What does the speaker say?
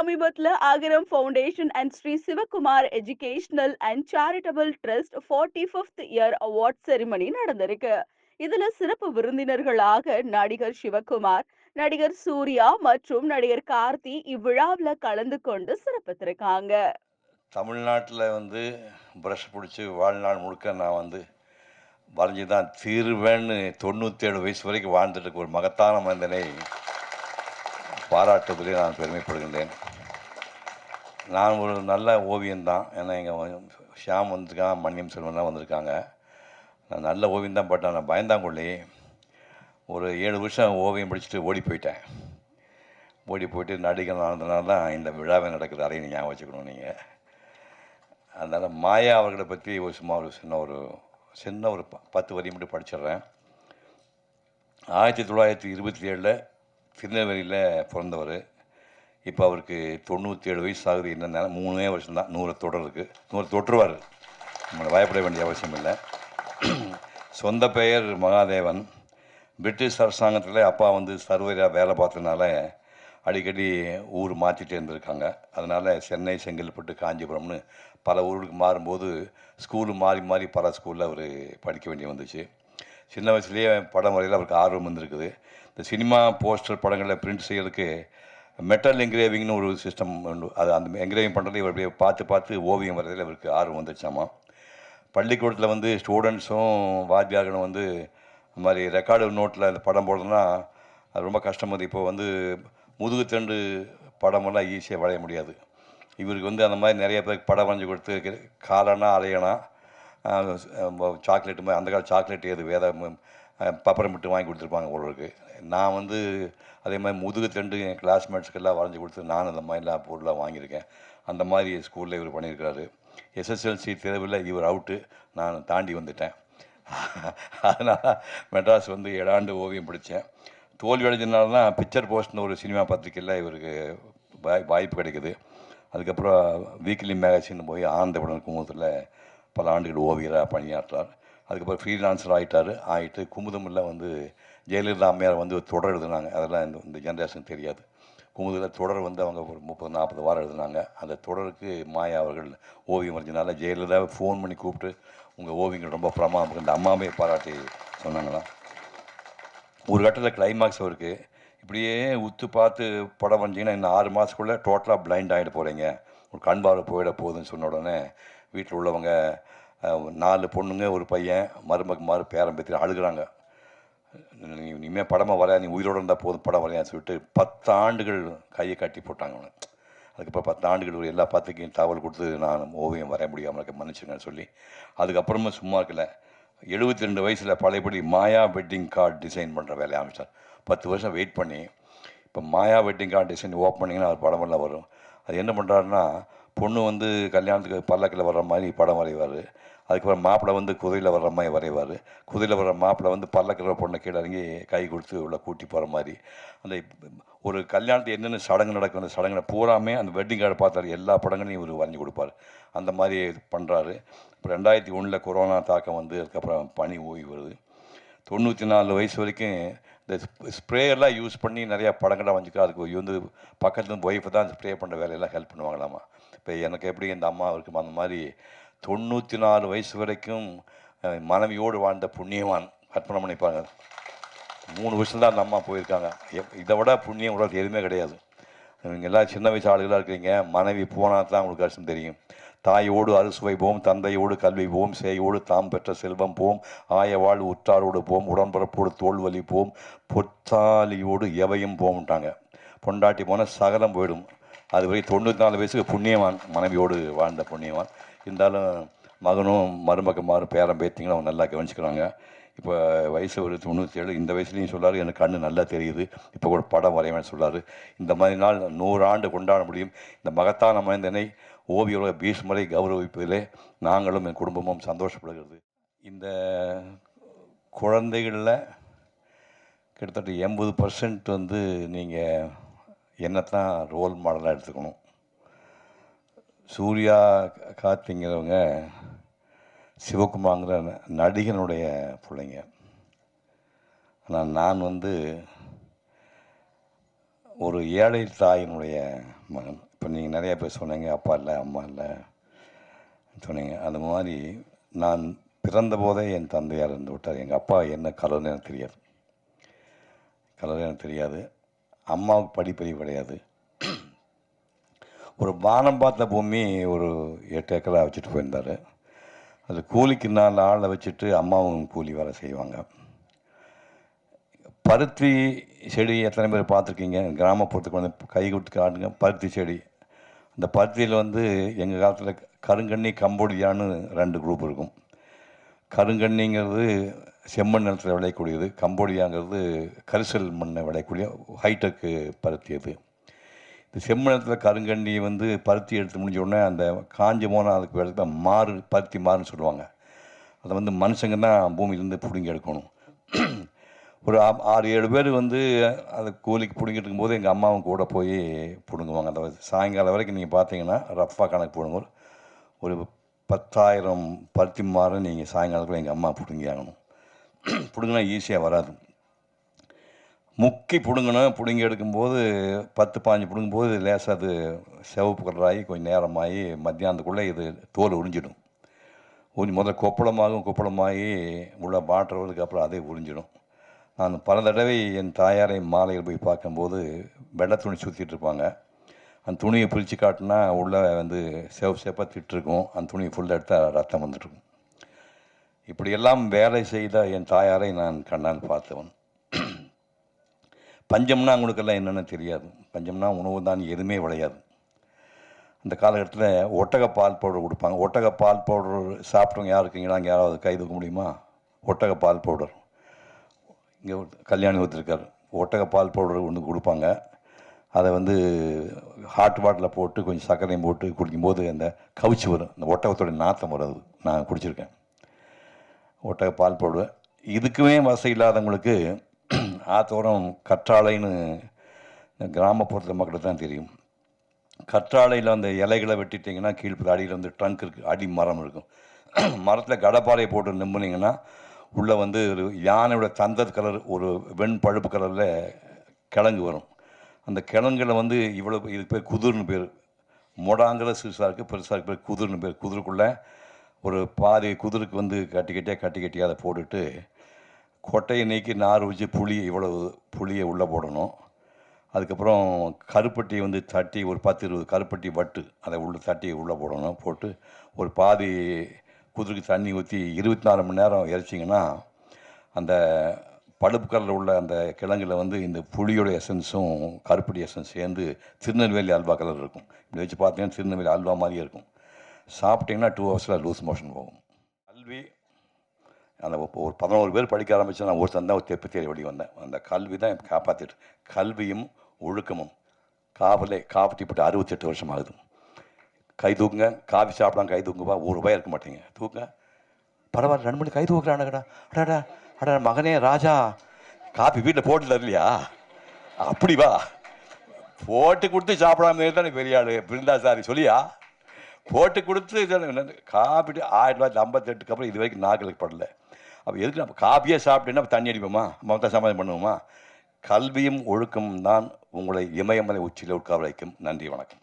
சமீபத்துல Agaram foundation and Sri Sivakumar educational and charitable trust forty fifth year award ceremony நடந்திருக்கு. இதுல சிறப்பு விருந்தினர்களாக நடிகர் சிவகுமார் நடிகர் சூர்யா மற்றும் நடிகர் கார்த்தி இவ்விழாவில் கலந்து கொண்டு சிறப்பித்திருக்காங்க. தமிழ்நாட்டில் வந்து ப்ரஷ் பிடிச்சி வாழ்நாள் முழுக்க நான் வந்து வரைஞ்சி தான் தீர்வேன்னு தொண்ணூற்றேழு வயசு வரைக்கும் வாழ்ந்துட்டு இருக்க ஒரு மகத்தான மனிதனை பாராட்டுவதிலே நான் பெருமைப்படுகின்றேன். நான் ஒரு நல்ல ஓவியம்தான் ஏன்னா எங்கள் ஷியாம் வந்திருக்கான் மன்னியம் செல்வன்லாம் வந்திருக்காங்க. நான் நல்ல ஓவியம் தான் பட் நான் பயந்தாங்கொள்ளி ஒரு ஏழு வருஷம் ஓவியம் படிச்சுட்டு ஓடி போயிட்டேன். ஓடி போயிட்டு நடிகர் ஆனதுனால தான் இந்த விழாவே நடக்குது. அதையும் ஞாபகம் வச்சுக்கணும் நீங்கள் அதனால் மாயா அவர்களை பற்றி ஒரு சும்மா ஒரு சின்ன ஒரு சின்ன ஒரு ப- பத்து வரி மட்டும் படிச்சிடுறேன். ஆயிரத்தி தொள்ளாயிரத்தி இருபத்தி ஏழில் திருநெல்வேலியில் பிறந்தவர். இப்போ அவருக்கு தொண்ணூற்றி ஏழு வயசு ஆகுது என்னென்ன மூணே வருஷம்தான் நூறு தொடர் இருக்குது நூறு தொற்றுவார். நம்மளை பயப்பட வேண்டிய அவசியம் இல்லை. சொந்த பெயர் மகாதேவன். பிரிட்டிஷ் அரசாங்கத்தில் அப்பா வந்து சர்வராக வேலை பார்த்ததுனால அடிக்கடி ஊர் மாற்றிட்டு இருந்திருக்காங்க. அதனால் சென்னை செங்கல்பட்டு காஞ்சிபுரம்னு பல ஊருக்கு மாறும்போது ஸ்கூலு மாறி மாறி பல ஸ்கூலில் அவர் படிக்க வேண்டி வந்துச்சு. சின்ன வயசுலேயே படம் வரையில் அவருக்கு ஆர்வம் வந்திருக்குது இந்த சினிமா போஸ்டர் படங்களில் பிரிண்ட் செய்கிறதுக்கு மெட்டல் என்கிரேவிங்னு ஒரு சிஸ்டம் உண்டு. அது அந்த என்கிரேவிங் பண்ணுறது இவர் அப்படியே பார்த்து பார்த்து ஓவியம் வரதில் இவருக்கு ஆர்வம் வந்துச்சாமா பள்ளிக்கூடத்தில் வந்து ஸ்டூடெண்ட்ஸும் வாத்தியார்களும் வந்து இந்த மாதிரி ரெக்கார்டு நோட்டில் இந்த படம் போடுறதுன்னா அது ரொம்ப கஷ்டம். அது இப்போ வந்து முதுகு தண்டு படமெல்லாம் ஈஸியாக வரைய முடியாது. இவருக்கு வந்து அந்த மாதிரி நிறைய பேருக்கு படம் வரைஞ்சி கொடுத்து காலனா அலையனா சாக்லேட்டு மாதிரி அந்த கால சாக்லேட் ஏது வேத பப்பரம் மட்டும் வாங்கி கொடுத்துருப்பாங்க ஒருவருக்கு நான் வந்து அதே மாதிரி முதுகு தண்டு என் கிளாஸ்மேட்ஸ்க்கெல்லாம் வரைஞ்சி கொடுத்து நான் அந்த மாதிரிலாம் பொருளாக வாங்கியிருக்கேன். அந்த மாதிரி ஸ்கூலில் இவர் பண்ணியிருக்கிறாரு. எஸ்எஸ்எல்சி தேர்வில் இவர் அவுட்டு நான் தாண்டி வந்துட்டேன். அதனால் மெட்ராஸ் வந்து ஏழாண்டு ஓவியம் படித்தேன். தோல்வி அடைஞ்சதுனால தான் பிக்சர் போஸ்ட்னு ஒரு சினிமா பத்திரிக்கையில் இவருக்கு வாய் வாய்ப்பு கிடைக்குது. அதுக்கப்புறம் வீக்லி மேகசின் போய் ஆனந்த ஆனந்தவுடன் குமுதத்தில் பல ஆண்டுகள் ஓவியராக பணியாற்றார். அதுக்கப்புறம் ஃப்ரீலான்சர் ஆகிட்டார் ஆகிட்டு குமுதமில் வந்து ஜெயலலிதா அம்மையார் வந்து தொடர் எழுதுனாங்க. அதெல்லாம் இந்த இந்த ஜென்ரேஷன் தெரியாது. குமுதில் தொடர் வந்து அவங்க ஒரு முப்பது நாற்பது வாரம் எழுதுனாங்க. அந்த தொடருக்கு மாயா அவர்கள் ஓவியம் வரைஞ்சனால ஜெயலலிதாவை ஃபோன் பண்ணி கூப்பிட்டு உங்கள் ஓவியங்கள் ரொம்ப பிரமாதம் இந்த அம்மாவே பாராட்டி சொன்னாங்களாம். ஒரு கட்டத்தில் கிளைமாக்ஸ் அவருக்கு. இப்படியே உத்து பார்த்து படம் வரைஞ்சிங்கன்னா இன்னும் ஆறு மாதத்துக்குள்ளே டோட்டலாக பிளைண்ட் ஆகிட போகிறீங்க ஒரு கண் பார்வை போயிட போகுதுன்னு சொன்ன உடனே வீட்டில் உள்ளவங்க நாலு பொண்ணுங்க ஒரு பையன் மருமக்கு மாறு பேரன் பேத்தி அழுகுறாங்க. நீ இனிமேல் படமாக வரையா நீ உயிரோடு இருந்தால் போதும் படம் வரையான்னு சொல்லிட்டு பத்து ஆண்டுகள் கையை கட்டி போட்டாங்க அவனை. அதுக்கப்புறம் பத்து ஆண்டுகள் ஒரு எல்லா பத்திரிக்கையும் தகவல் கொடுத்து நான் ஓவியம் வரைய முடியாமல் இருக்க மன்னிச்சுங்கன்னு சொல்லி அதுக்கப்புறமா சும்மா இருக்கல. எழுபத்தி ரெண்டு வயசில் பழையபடி மாயா வெட்டிங் கார்டு டிசைன் பண்ணுற வேலையை ஆரம்பிச்சார். பத்து வருஷம் வெயிட் பண்ணி இப்போ Maya wedding card design open பண்ணிங்கன்னா அவர் படமெல்லாம் வரும். அது என்ன பண்ணுறாருன்னா பொண்ணு வந்து கல்யாணத்துக்கு பல்லக்கில் வர்ற மாதிரி படம் வரைவார். அதுக்கப்புறம் மாப்பிள்ளை வந்து குதிரையில் வர்ற மாதிரி வரைவார். குதிரையில் வர்ற மாப்பிள்ளை வந்து பல்லக்கில் பொண்ணை கீழே இறங்கி கை கொடுத்து உள்ள கூட்டி போகிற மாதிரி. அந்த ஒரு கல்யாணத்துக்கு என்னென்ன சடங்கு நடக்கும் அந்த சடங்குல பூராமே அந்த வெட்டிங் கார்டு பார்த்தாரு. எல்லா படங்களையும் இவர் வரைஞ்சி கொடுப்பாரு. அந்த மாதிரி பண்ணுறாரு இப்போ ரெண்டாயிரத்தி ஒன்றில் கொரோனா தாக்கம் வந்து அதுக்கப்புறம் பனி ஓய்வு வருது. தொண்ணூற்றி நாலு வயசு வரைக்கும் இந்த ஸ்ப்ரேயெல்லாம் யூஸ் பண்ணி நிறையா படங்கள்லாம் வந்துக்கா அதுக்கு வந்து பக்கத்துல இருந்து தான் ஸ்ப்ரே பண்ணுற வேலையெல்லாம் ஹெல்ப் பண்ணுவாங்களாமா. இப்போ எனக்கு எப்படி இந்த அம்மா இருக்கும் அந்த மாதிரி தொண்ணூற்றி நாலு வயசு வரைக்கும் மனைவியோடு வாழ்ந்த புண்ணியவான் கற்பனை பண்ணிப்பாங்க மூணு வருஷம் தான் அந்த அம்மா போயிருக்காங்க. எப்- இதை விட புண்ணியம் உலகத்தில் எதுவுமே கிடையாது. நீங்கள் எல்லாம் சின்ன வயசு ஆளுகளாக இருக்கிறீங்க. மனைவி போனால் தான் உங்களுக்கு கஷ்டம் தெரியும். தாயோடு அறுசுவை போம் தந்தையோடு கல்வி போம் சேயோடு தாம் பெற்ற செல்வம் போம் ஆயவாள் உற்றாரோடு போம் உடன்பரப்போடு தோல்வலி போம் பொத்தாலியோடு எவையும் போம்ட்டாங்க. பொண்டாட்டி போனால் சகலம் போயிடும். அது வரை தொண்ணூற்றி நாலு வயசுக்கு புண்ணியவான் மனைவியோடு வாழ்ந்த புண்ணியவான். இருந்தாலும் மகனும் மருமகமாரும் பேரன் பேத்திங்களும் அவங்க நல்லா கவனிச்சுக்கிறாங்க. இப்போ வயசு ஒரு தொண்ணூற்றி ஏழு இந்த வயசுலையும் சொல்லாரு எனக்கு கண்ணு நல்லா தெரியுது. இப்போ கூட படம் வரைவேன்னு சொல்லார். இந்த மாதிரி நாள் நூறு ஆண்டு கொண்டாட முடியும். இந்த மகத்தான மனிதனை ஓவியோட பீஷ்மரை கௌரவிப்பதிலே நாங்களும் என் குடும்பமும் சந்தோஷப்படுகிறது. இந்த குழந்தைகளில் கிட்டத்தட்ட எண்பது பர்சன்ட் வந்து நீங்கள் என்னத்தான் ரோல் மாடலாக எடுத்துக்கணும். சூர்யா கார்த்திங்கிறவங்க சிவகுமாங்கிற நடிகனுடைய பிள்ளைங்க. ஆனால் நான் வந்து ஒரு ஏழை தாயினுடைய மகன். இப்போ நீங்கள் நிறையா பேர் சொன்னீங்க அப்பா இல்லை அம்மா இல்லை சொன்னீங்க. அந்த மாதிரி நான் பிறந்த போதே என் தந்தையார் இருந்து விட்டார். எங்கள் அப்பா என்ன கலர்னு எனக்கு தெரியாது. கலர் எனக்கு தெரியாது. அம்மாவுக்கு படிப்பறிவு கிடையாது. ஒரு வானம் பார்த்த பூமி ஒரு எட்டு ஏக்கராக வச்சுட்டு போயிருந்தார். அது கூலிக்கு நாலு ஆளை வச்சுட்டு அம்மாவும் கூலி வேலை செய்வாங்க. பருத்தி செடி எத்தனை பேர் பார்த்துருக்கீங்க? கிராமப்புறத்துக்கு வந்து கை கொடுத்து காட்டுங்க. பருத்தி செடி. அந்த பருத்தியில் வந்து எங்கள் காலத்தில் கருங்கண்ணி கம்போடியான்னு ரெண்டு குரூப் இருக்கும். கருங்கண்ணிங்கிறது செம்மண் நிலத்தில் விளையக்கூடியது. கம்போடியாங்கிறது கரிசல் மண்ணை விளையக்கூடிய ஹைடெக்கு பருத்தி அது. இந்த செம்மணத்தில் கருங்கண்ணி வந்து பருத்தி எடுத்து முடிஞ்ச உடனே அந்த காஞ்சி போனால் அதுக்கு எடுத்து மாறு பருத்தி மாறுன்னு சொல்லுவாங்க. அதை வந்து மனுஷங்க தான் பூமியிலேருந்து பிடுங்கி எடுக்கணும். ஒரு ஆறு ஏழு பேர் வந்து அதை கூலிக்கு பிடுங்கிட்டு இருக்கும்போது எங்கள் அம்மாவும் கூட போய் பிடுங்குவாங்க. அந்த சாயங்காலம் வரைக்கும் நீங்கள் பார்த்தீங்கன்னா ரஃப்பாக கணக்கு போடுங்க. ஒரு பத்தாயிரம் பருத்தி மாறு நீங்கள் சாயங்காலத்தில் எங்கள் அம்மா பிடுங்கி ஆகணும் பிடுங்கினா ஈஸியாக வராது. முக்கி பிடுங்கணும். பிடுங்கி எடுக்கும்போது பத்து பாஞ்சு பிடுங்கும்போது லேசாக அது சிவப்பு கலராகி கொஞ்சம் நேரமாகி மத்தியானத்துக்குள்ளே இது தோல் உறிஞ்சிடும். உறிஞ்சி முதல்ல கொப்பளமாகும் கொப்பளமாகி உள்ள வாட்டுறதுக்கு அப்புறம் அதே உறிஞ்சிடும். நான் பல தடவை என் தாயாரை மாலையில் போய் பார்க்கும்போது வெள்ளை துணி சுற்றிட்டு இருப்பாங்க. அந்த துணியை பிரித்து காட்டினா உள்ளே வந்து சேவ் சேப்பாக திட்டிருக்கும். அந்த துணியை ஃபுல்லாக எடுத்தால் ரத்தம் வந்துட்டுருக்கும் இப்படியெல்லாம் வேலை செய்த என் தாயாரை நான் கண்ணால் பார்த்தவன். பஞ்சம்னா அவங்களுக்கெல்லாம் என்னென்னு தெரியாது. பஞ்சம்னா உணவு தான் எதுவுமே விளையாது. அந்த காலகட்டத்தில் ஒட்டக பால் பவுடர் கொடுப்பாங்க. ஒட்டக பால் பவுடர் சாப்பிட்டவங்க யார் இருக்கீங்களா? அங்கே யாராவது கை தூக்க முடியுமா? ஒட்டக பால் பவுடர். இங்கே கல்யாணி ஒருத்தருக்கார். ஒட்டக பால் பவுடர் ஒன்று கொடுப்பாங்க. அதை வந்து ஹாட் வாட்டரில் போட்டு கொஞ்சம் சர்க்கரையும் போட்டு குடிக்கும்போது அந்த கவிச்சு வரும். அந்த ஒட்டகத்தோட நாத்தம் வரும் அது. நான் குடிச்சிருக்கேன். ஒட்டக பால் பவுடர். இதுக்குமே வசதி இல்லாதவங்களுக்கு ஆத்தோரம் கற்றாழைன்னு கிராமப்புறத்தில் மக்களுக்கு தான் தெரியும். கற்றாழையில் அந்த இலைகளை வெட்டிட்டிங்கன்னா கீழ்ப்பது அடியில் வந்து ட்ரங்க் இருக்குது அடி மரம் இருக்கும். மரத்தில் கடப்பாறையை போட்டு நிம்புனீங்கன்னா உள்ளே வந்து ஒரு யானையோட தந்தத் கலர் ஒரு வெண் பழுப்பு கலரில் கிழங்கு வரும். அந்த கிழங்குல வந்து இவ்வளோ இது பேர் குதிர்னு பேர். மொடாங்கிற சிறுசாக இருக்குது பெருசாக இருக்கு பேர் குதிர்னு பேர். குதிருக்குள்ளே ஒரு பாதி குதிருக்கு வந்து கட்டி கட்டியாக கட்டி கட்டியாக அதை போட்டுட்டு கொட்டையை நீக்கி நார் வச்சு புளி இவ்வளவு புளியை உள்ளே போடணும். அதுக்கப்புறம் கருப்பட்டியை வந்து தட்டி ஒரு பத்து இருபது கருப்பட்டி வட்டு அதை உள்ள தட்டி உள்ளே போடணும். போட்டு ஒரு பாதி குதிரைக்கு தண்ணி ஊற்றி இருபத்தி நாலு மணி நேரம் இறைச்சிங்கன்னா அந்த பழுப்புக்கரில் உள்ள அந்த கிழங்குல வந்து இந்த புளியோட எசன்ஸும் கருப்பட்டி எசன்ஸ் சேர்ந்து திருநெல்வேலி அல்வா கலர் இருக்கும். இப்படி வச்சு பார்த்தீங்கன்னா திருநெல்வேலி அல்வா மாதிரியே இருக்கும். சாப்பிட்டிங்கன்னா டூ ஹவர்ஸில் லூஸ் மோஷன் போகும். கல்வி அந்த ஒரு பதினோரு பேர் படிக்க ஆரம்பிச்சு நான் ஒரு தான் ஒரு தெப்பு தேடி வழி வந்தேன். அந்த கல்வி தான் எனக்கு காப்பாற்றிட்டு கல்வியும் ஒழுக்கமும். காவலே காப்பட்டி போட்டு அறுபத்தெட்டு வருஷம் ஆகுது. கை தூக்குங்க. காஃபி சாப்பிடலாம் கை தூக்குப்பா ஒரு ரூபாய் இருக்க மாட்டேங்க. தூக்குங்க. பரவாயில்ல ரெண்டு மணி கை தூக்குறானுங்கடா. அடாடா அடா மகனே ராஜா. காஃபி வீட்டில் போட்டு இல்லையா அப்படி வா. போட்டு கொடுத்து சாப்பிடாம தானே பெரிய ஆளு. பிருந்தாசாரி சொல்லியா? போட்டு கொடுத்து காப்பிட்டு ஆயிரத்தி தொள்ளாயிரத்தி ஐம்பத்தெட்டுக்கு அப்புறம் இது வரைக்கும் நாக்களுக்கு படலை. அப்போ எதுக்கு நம்ம காப்பியே சாப்பிட்டேன்னா தண்ணி அடிப்போமா? மொத்த சமாதானம் பண்ணுவோமா? கல்வியும் ஒழுக்கமும் தான் உங்களை இமயமலை உச்சியில் உட்கார வைக்கும். நன்றி வணக்கம்.